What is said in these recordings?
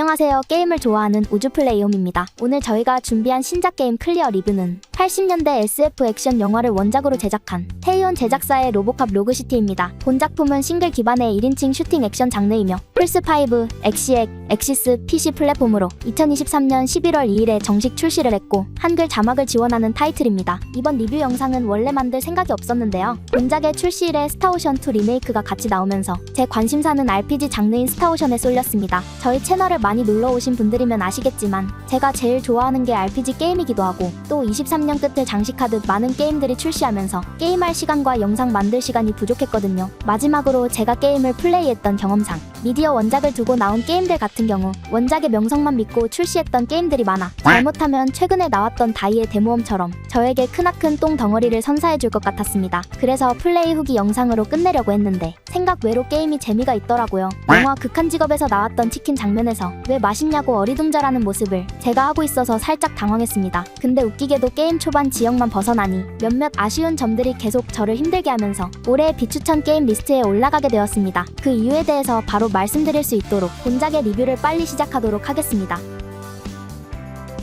안녕하세요. 게임을 좋아하는 우주플레이옴입니다. 오늘 저희가 준비한 신작 게임 클리어 리뷰는 80년대 SF 액션 영화를 원작으로 제작한 테이온 제작사의 로보캅 로그시티입니다. 본 작품은 싱글 기반의 1인칭 슈팅 액션 장르이며 플스5, 엑시엑, 엑시스, PC 플랫폼으로 2023년 11월 2일에 정식 출시를 했고 한글 자막을 지원하는 타이틀입니다. 이번 리뷰 영상은 원래 만들 생각이 없었는데요. 본작의 출시일에 스타오션2 리메이크가 같이 나오면서 제 관심사는 RPG 장르인 스타오션에 쏠렸습니다. 저희 채널을 많이 놀러 오신 분들이면 아시겠지만 제가 제일 좋아하는 게 RPG 게임이기도 하고 또 23년 끝을 장식하듯 많은 게임들이 출시하면서 게임할 시간과 영상 만들 시간이 부족했거든요. 마지막으로 제가 게임을 플레이했던 경험상 미디어 원작을 두고 나온 게임들 같은 경우 원작의 명성만 믿고 출시했던 게임들이 많아 잘못하면 최근에 나왔던 다이의 데모험처럼 저에게 크나큰 똥 덩어리를 선사해 줄 것 같았습니다. 그래서 플레이 후기 영상으로 끝내려고 했는데 생각 외로 게임이 재미가 있더라고요. 영화 극한 직업에서 나왔던 치킨 장면에서 왜 맛있냐고 어리둥절하는 모습을 제가 하고 있어서 살짝 당황했습니다. 근데 웃기게도 게임 초반 지역만 벗어나니 몇몇 아쉬운 점들이 계속 저를 힘들게 하면서 올해의 비추천 게임 리스트에 올라가게 되었습니다. 그 이유에 대해서 바로 말씀드릴 수 있도록 본작의 리뷰를 빨리 시작하도록 하겠습니다.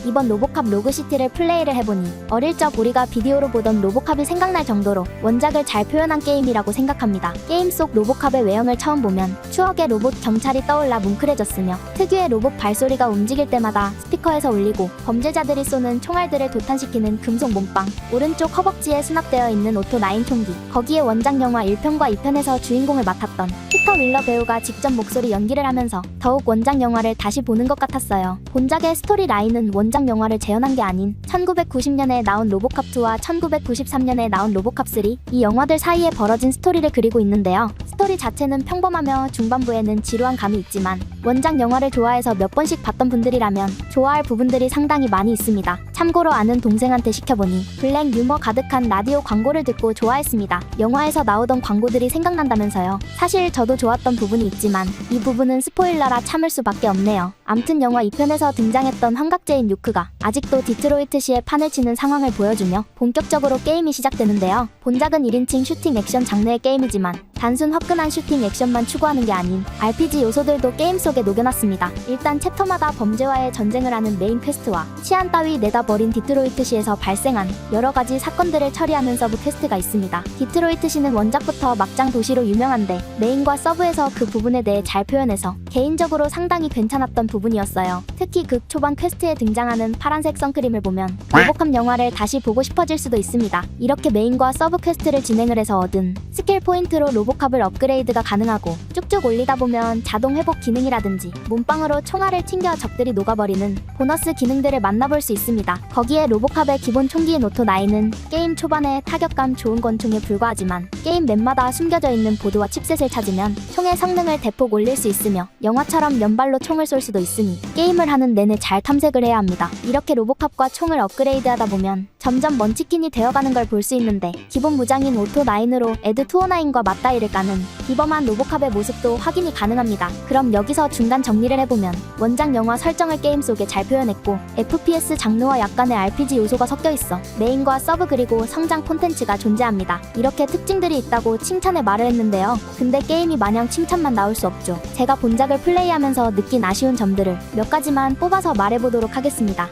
이번 로보캅 로그시티를 플레이를 해보니 어릴 적 우리가 비디오로 보던 로보캅이 생각날 정도로 원작을 잘 표현한 게임이라고 생각합니다. 게임 속 로보캅의 외형을 처음 보면 추억의 로봇 경찰이 떠올라 뭉클해졌으며 특유의 로봇 발소리가 움직일 때마다 스피커에서 울리고 범죄자들이 쏘는 총알들을 도탄시키는 금속 몸빵 오른쪽 허벅지에 수납되어 있는 오토 9 총기 거기에 원작 영화 1편과 2편에서 주인공을 맡았던 피터 윌러 배우가 직접 목소리 연기를 하면서 더욱 원작 영화를 다시 보는 것 같았어요. 본작의 스토리 라인은 원작 영화를 재현한 게 아닌 1990년에 나온 로보캅2와 1993년에 나온 로보캅3 이 영화들 사이에 벌어진 스토리를 그리고 있는데요. 스토리 자체는 평범하며 중반부에는 지루한 감이 있지만 원작 영화를 좋아해서 몇 번씩 봤던 분들이라면 좋아할 부분들이 상당히 많이 있습니다. 참고로 아는 동생한테 시켜보니 블랙 유머 가득한 라디오 광고를 듣고 좋아했습니다. 영화에서 나오던 광고들이 생각난다면서요. 사실 저도 좋았던 부분이 있지만 이 부분은 스포일러라 참을 수밖에 없네요. 암튼 영화 2편에서 등장했던 환각제인 유크가 아직도 디트로이트시에 판을 치는 상황을 보여주며 본격적으로 게임이 시작되는데요. 본작은 1인칭 슈팅 액션 장르의 게임이지만 단순 화끈한 슈팅 액션만 추구하는 게 아닌 RPG 요소들도 게임 속에 녹여놨습니다. 일단 챕터마다 범죄와의 전쟁을 하는 메인 퀘스트와 치안 따위 내다버린 디트로이트시에서 발생한 여러 가지 사건들을 처리하는 서브 퀘스트가 있습니다. 디트로이트시는 원작부터 막장 도시로 유명한데 메인과 서브에서 그 부분에 대해 잘 표현해서 개인적으로 상당히 괜찮았던 부분이었어요. 특히 극 초반 퀘스트에 등장하는 파란색 선크림을 보면 로보캅 영화를 다시 보고 싶어질 수도 있습니다. 이렇게 메인과 서브 퀘스트를 진행을 해서 얻은 스킬 포인트로 로 보캅을 업그레이드가 가능하고 쭉쭉 올리다 보면 자동 회복 기능이라든지 몸빵으로 총알을 튕겨 적들이 녹아버리는 보너스 기능들을 만나볼 수 있습니다. 거기에 로보캅의 기본 총기인 오토 9은 게임 초반에 타격감 좋은 권총에 불과하지만 게임 맵마다 숨겨져 있는 보드와 칩셋을 찾으면 총의 성능을 대폭 올릴 수 있으며 영화처럼 연발로 총을 쏠 수도 있으니 게임을 하는 내내 잘 탐색을 해야 합니다. 이렇게 로보캅과 총을 업그레이드하다 보면 점점 먼치킨이 되어가는 걸 볼 수 있는데 기본 무장인 오토 9으로 에드 209과 맞다이를 까는 비범한 로보캅의 모습도 확인이 가능합니다. 그럼 여기서 중간 정리를 해보면 원작 영화 설정을 게임 속에 잘 표현했고 FPS 장르와 약간의 RPG 요소가 섞여 있어 메인과 서브 그리고 성장 콘텐츠가 존재합니다. 이렇게 특징들이 있다고 칭찬의 말을 했는데요. 근데 게임이 마냥 칭찬만 나올 수 없죠. 제가 본작을 플레이하면서 느낀 아쉬운 점들을 몇 가지만 뽑아서 말해보도록 하겠습니다.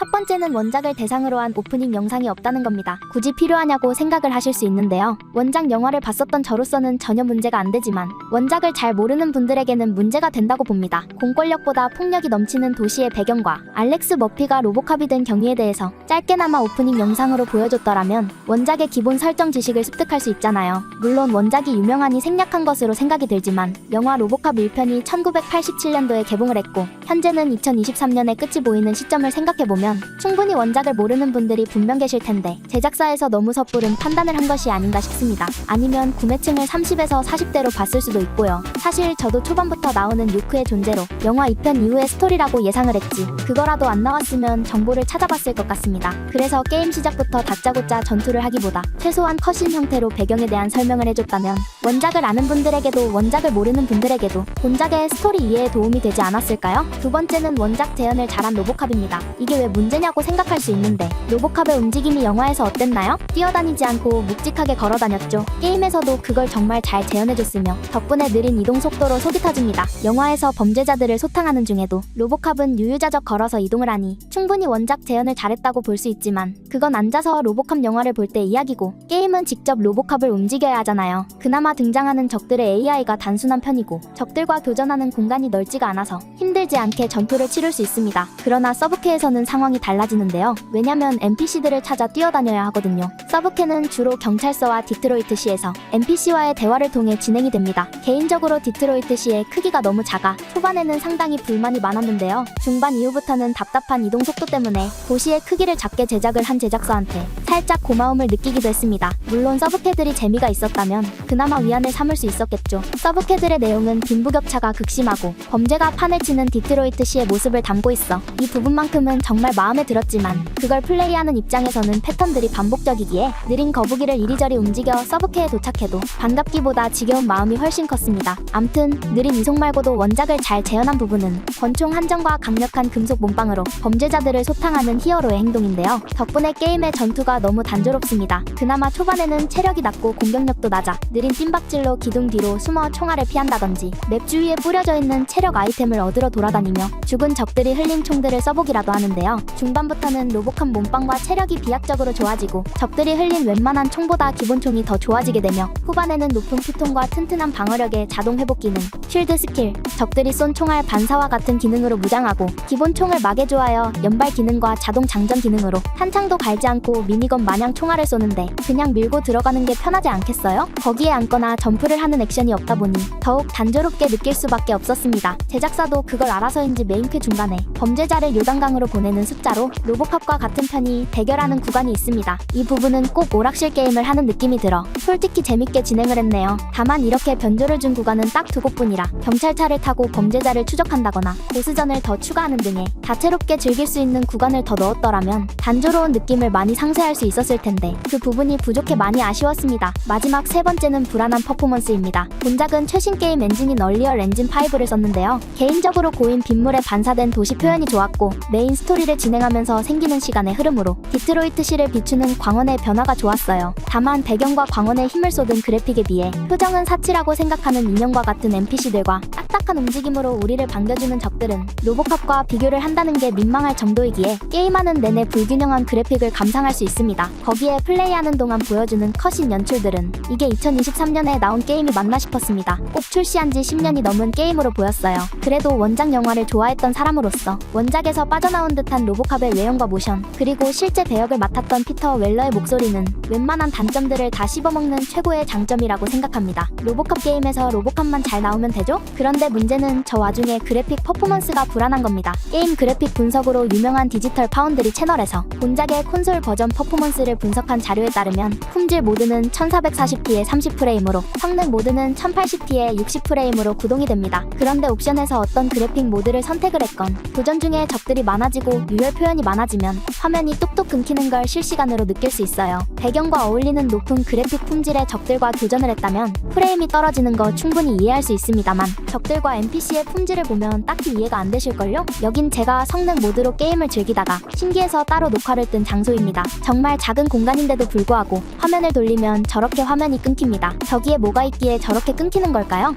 첫 번째는 원작을 대상으로 한 오프닝 영상이 없다는 겁니다. 굳이 필요하냐고 생각을 하실 수 있는데요. 원작 영화를 봤었던 저로서는 전혀 문제가 안 되지만 원작을 잘 모르는 분들에게는 문제가 된다고 봅니다. 공권력보다 폭력이 넘치는 도시의 배경과 알렉스 머피가 로보캅이 된 경위에 대해서 짧게나마 오프닝 영상으로 보여줬더라면 원작의 기본 설정 지식을 습득할 수 있잖아요. 물론 원작이 유명하니 생략한 것으로 생각이 들지만 영화 로보캅 1편이 1987년도에 개봉을 했고 현재는 2023년의 끝이 보이는 시점을 생각해보면 충분히 원작을 모르는 분들이 분명 계실 텐데 제작사에서 너무 섣부른 판단을 한 것이 아닌가 싶습니다. 아니면 구매층을 30에서 40대로 봤을 수도 있고요. 사실 저도 초반부터 나오는 유크의 존재로 영화 2편 이후의 스토리라고 예상을 했지. 그거라도 안 나왔으면 정보를 찾아봤을 것 같습니다. 그래서 게임 시작부터 다짜고짜 전투를 하기보다 최소한 컷신 형태로 배경에 대한 설명을 해줬다면 원작을 아는 분들에게도 원작을 모르는 분들에게도 본작의 스토리 이해에 도움이 되지 않았을까요? 두 번째는 원작 재현을 잘한 로보캅입니다. 이게 왜 문제냐고 생각할 수 있는데 로보캅의 움직임이 영화에서 어땠나요? 뛰어다니지 않고 묵직하게 걸어다녔죠. 게임에서도 그걸 정말 잘 재현해줬으며 덕분에 느린 이동 속도로 속이 터집니다. 영화에서 범죄자들을 소탕하는 중에도 로보캅은 유유자적 걸어서 이동을 하니 충분히 원작 재현을 잘했다고 볼 수 있지만 그건 앉아서 로보캅 영화를 볼 때 이야기고 게임은 직접 로보캅을 움직여야 하잖아요. 그나마 등장하는 적들의 AI가 단순한 편이고 적들과 교전하는 공간이 넓지가 않아서 힘들지 않게 전투를 치를 수 있습니다. 그러나 서브캐에서는 상황이 달라지는데요. 왜냐면 NPC들을 찾아 뛰어다녀야 하거든요. 서브캐는 주로 경찰서와 디트로이트시에서 NPC와의 대화를 통해 진행이 됩니다. 개인적으로 디트로이트시의 크기가 너무 작아 초반에는 상당히 불만이 많았는데요. 중반 이후부터는 답답한 이동 속도 때문에 도시의 크기를 작게 제작을 한 제작사한테 살짝 고마움을 느끼기도 했습니다. 물론 서브캐들이 재미가 있었다면 그나마 위안을 삼을 수 있었겠죠. 서브캐들의 내용은 빈부격차가 극심하고 범죄가 판을 치는 디트로이트시의 모습을 담고 있어 이 부분만큼은 정말 마음에 들었지만 그걸 플레이하는 입장에서는 패턴들이 반복적이기에 느린 거북이를 이리저리 움직여 서브캐에 도착해도 반갑기보다 지겨운 마음이 훨씬 컸습니다. 암튼 느린 이속 말고도 원작을 잘 재현한 부분은 권총 한정과 강력한 금속 몸빵으로 범죄자들을 소탕하는 히어로의 행동인데요. 덕분에 게임의 전투가 너무 단조롭습니다. 그나마 초반에는 체력이 낮고 공격력도 낮아 느린 뜀박질로 기둥 뒤로 숨어 총알을 피한다든지 맵 주위에 뿌려져 있는 체력 아이템을 얻으러 돌아다니며 죽은 적들이 흘린 총들을 써보기라도 하는데요. 중반부터는 로봇한 몸빵과 체력이 비약적으로 좋아지고 적들이 흘린 웬만한 총보다 기본총이 더 좋아지게 되며 후반에는 높은 피통과 튼튼한 방어력의 자동 회복 기능, 쉴드 스킬, 적들이 쏜 총알 반사와 같은 기능으로 무장하고 기본 총을 막해주하여 연발 기능과 자동 장전 기능으로 탄창도 갈지 않고 미니 건 마냥 총알을 쏘는데 그냥 밀고 들어가는 게 편하지 않겠어요? 거기에 앉거나 점프를 하는 액션이 없다 보니 더욱 단조롭게 느낄 수밖에 없었습니다. 제작사도 그걸 알아서인지 메인큐 중간에 범죄자를 요단강으로 보내는 숫자로 로보캅과 같은 편이 대결하는 구간이 있습니다. 이 부분은 꼭 오락실 게임을 하는 느낌이 들어 솔직히 재밌게 진행을 했네요. 다만 이렇게 변조를 준 구간은 딱 두 곳뿐이라 경찰차를 타고 범죄자를 추적한다거나 보스전을 더 추가하는 등의 다채롭게 즐길 수 있는 구간을 더 넣었더라면 단조로운 느낌을 많이 상쇄할 수 있었을 텐데 그 부분이 부족해 많이 아쉬웠습니다. 마지막 세 번째는 불안한 퍼포먼스입니다. 본작은 최신 게임 엔진인 얼리얼 엔진 5를 썼는데요. 개인적으로 고인 빗물에 반사된 도시 표현이 좋았고 메인 스토리를 진행하면서 생기는 시간의 흐름으로 디트로이트시를 비추는 광원의 변화가 좋았어요. 다만 배경과 광원에 힘을 쏟은 그래픽에 비해 표정은 사치라고 생각하는 인형과 같은 NPC들과 딱딱한 움직임으로 우리를 반겨주는 적들은 로보캅과 비교를 한다는 게 민망할 정도이기에 게임하는 내내 불균형한 그래픽을 감상할 수 있습니다. 거기에 플레이하는 동안 보여주는 컷인 연출들은 이게 2023년에 나온 게임이 맞나 싶었습니다. 꼭 출시한 지 10년이 넘은 게임으로 보였어요. 그래도 원작 영화를 좋아했던 사람으로서 원작에서 빠져나온 듯한 로보캅의 외형과 모션 그리고 실제 배역을 맡았던 피터 웰러의 목소리는 웬만한 단점들을 다 씹어먹는 최고의 장점이라고 생각합니다. 로보캅 게임에서 로보캅만 잘 나오면 되죠? 그런데 문제는 저 와중에 그래픽 퍼포먼스가 불안한 겁니다. 게임 그래픽 분석으로 유명한 디지털 파운드리 채널에서 본작의 콘솔 버전 퍼포먼스를 분석한 자료에 따르면 품질 모드는 1440p에 30프레임으로 성능 모드는 1080p에 60프레임으로 구동이 됩니다. 그런데 옵션에서 어떤 그래픽 모드를 선택을 했건 도전 중에 적들이 많아지고 유혈 표현이 많아지면 화면이 뚝뚝 끊기는 걸 실시간으로 느낄 수 있어요. 배경과 어울리는 높은 그래픽 품질의 적들과 교전을 했다면 프레임이 떨어지는 거 충분히 이해할 수 있습니다만 적 들과 NPC의 품질을 보면 딱히 이해가 안 되실걸요? 여긴 제가 성능 모드로 게임을 즐기다가 신기해서 따로 녹화를 뜬 장소입니다. 정말 작은 공간인데도 불구하고 화면을 돌리면 저렇게 화면이 끊깁니다. 저기에 뭐가 있기에 저렇게 끊기는 걸까요?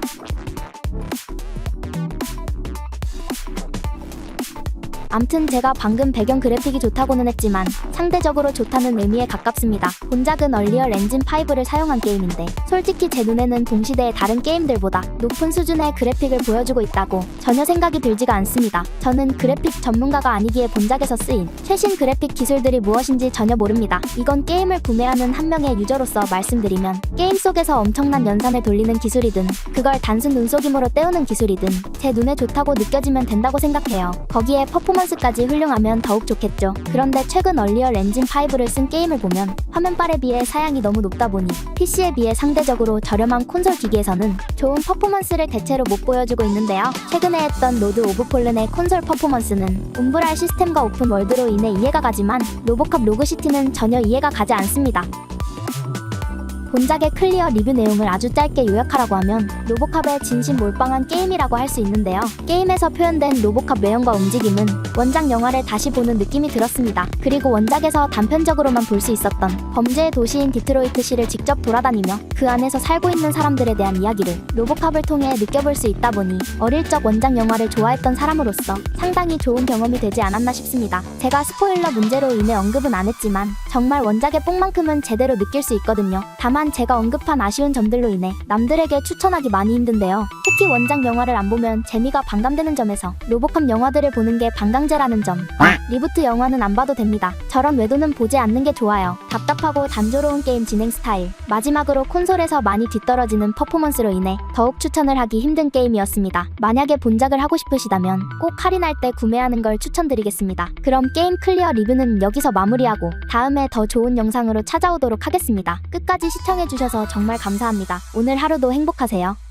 암튼 제가 방금 배경 그래픽이 좋다고는 했지만 상대적으로 좋다는 의미에 가깝습니다. 본작은 얼리얼 엔진 5를 사용한 게임인데 솔직히 제 눈에는 동시대의 다른 게임들보다 높은 수준의 그래픽을 보여주고 있다고 전혀 생각이 들지가 않습니다. 저는 그래픽 전문가가 아니기에 본작에서 쓰인 최신 그래픽 기술들이 무엇인지 전혀 모릅니다. 이건 게임을 구매하는 한 명의 유저로서 말씀드리면 게임 속에서 엄청난 연산을 돌리는 기술이든 그걸 단순 눈속임으로 때우는 기술이든 제 눈에 좋다고 느껴지면 된다고 생각해요. 거기에 퍼포먼스 까지 훌륭하면 더욱 좋겠죠. 그런데 최근 얼리얼 엔진 5를 쓴 게임을 보면 화면빨에 비해 사양이 너무 높다 보니 PC에 비해 상대적으로 저렴한 콘솔 기기에서는 좋은 퍼포먼스를 대체로 못 보여주고 있는데요. 최근에 했던 로드 오브 폴른의 콘솔 퍼포먼스는 움브랄 시스템과 오픈 월드로 인해 이해가 가지만 로보캅 로그시티는 전혀 이해가 가지 않습니다. 본작의 클리어 리뷰 내용을 아주 짧게 요약하라고 하면 로보캅의 진심 몰빵한 게임이라고 할 수 있는데요. 게임에서 표현된 로보캅 외형과 움직임은 원작 영화를 다시 보는 느낌이 들었습니다. 그리고 원작에서 단편적으로만 볼 수 있었던 범죄의 도시인 디트로이트시를 직접 돌아다니며 그 안에서 살고 있는 사람들에 대한 이야기를 로보캅을 통해 느껴볼 수 있다 보니 어릴 적 원작 영화를 좋아했던 사람으로서 상당히 좋은 경험이 되지 않았나 싶습니다. 제가 스포일러 문제로 인해 언급은 안 했지만 정말 원작의 뽕만큼은 제대로 느낄 수 있거든요. 다만 제가 언급한 아쉬운 점들로 인해 남들에게 추천하기 많이 힘든데요. 특히 원작 영화를 안 보면 재미가 반감되는 점에서 로보캅 영화들을 보는 게 반강제라는 점. 리부트 영화는 안 봐도 됩니다. 저런 외도는 보지 않는 게 좋아요. 답답하고 단조로운 게임 진행 스타일. 마지막으로 콘솔에서 많이 뒤떨어지는 퍼포먼스로 인해 더욱 추천을 하기 힘든 게임이었습니다. 만약에 본작을 하고 싶으시다면 꼭 할인할 때 구매하는 걸 추천드리겠습니다. 그럼 게임 클리어 리뷰는 여기서 마무리하고 다음에 더 좋은 영상으로 찾아오도록 하겠습니다. 끝까지 시청해주셔서 정말 감사합니다. 오늘 하루도 행복하세요.